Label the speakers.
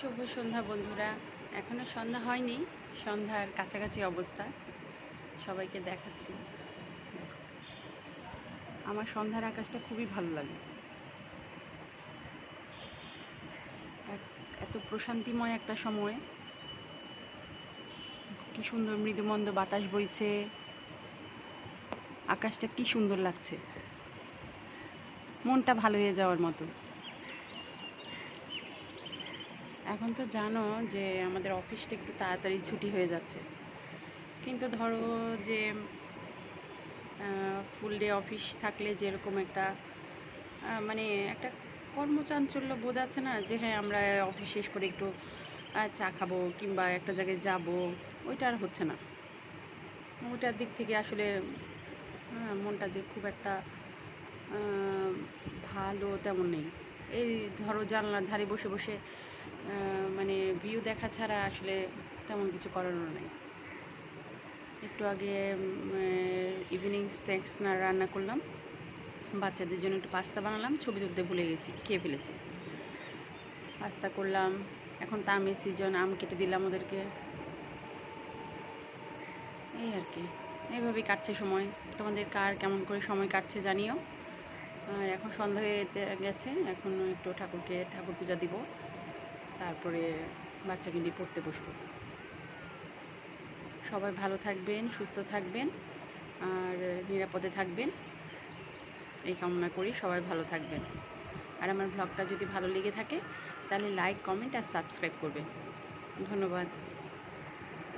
Speaker 1: শুভ সন্ধ্যা বন্ধুরা। এখনও সন্ধ্যা হয়নি, সন্ধ্যার কাছাকাছি অবস্থা। সবাইকে দেখাচ্ছি। আমার সন্ধ্যার আকাশটা খুবই ভালো লাগে। এত প্রশান্তিময় একটা সময়। কি সুন্দর মৃদুমন্দ বাতাস বইছে। আকাশটা কি সুন্দর লাগছে। মনটা ভালো হয়ে যাওয়ার মতো। এখন তো জানো যে আমাদের অফিসটা একটু তাড়াতাড়ি ছুটি হয়ে যাচ্ছে। কিন্তু ধরো যে ফুল ডে অফিস থাকলে যেরকম একটা মানে একটা কর্মচাঞ্চল্য বোধ আছে না? যে হ্যাঁ আমরা অফিস শেষ করে একটু চা খাব কিংবা একটা জায়গায় যাব, ওইটা আর হচ্ছে না। ওইটার দিক থেকে আসলে মনটা যে খুব একটা ভালো তেমন নেই। এই ধরো জানলার ধারে বসে বসে মানে ভিউ দেখা ছাড়া আসলে তেমন কিছু করারও নেই। একটু আগে ইভিনিং স্ন্যাক্স না রান্না করলাম। বাচ্চাদের জন্য একটু পাস্তা বানালাম, ছবি তুলতে ভুলে গেছি খেয়ে ফেলেছি? পাস্তা করলাম, এখন তো আমের সিজন আম কেটে দিলাম ওদেরকে। এই আর কি এইভাবেই কাটছে সময়। তোমাদের কার কেমন করে সময় কাটছে জানিও। আর এখন সন্ধ্যা হয়ে গেছে, এখন একটু ঠাকুরকে, ঠাকুর পূজা দিব। তারপরে বাচ্চাকে নিয়ে পড়তে বসবো। সবাই ভালো থাকবেন, সুস্থ থাকবেন আর নিরাপদে থাকবেন। এই কামনা করি, সবাই ভালো থাকবেন। আর আমার ব্লগটা যদি ভালো লেগে থাকে, তাহলে লাইক কমেন্ট আর সাবস্ক্রাইব করবেন। ধন্যবাদ।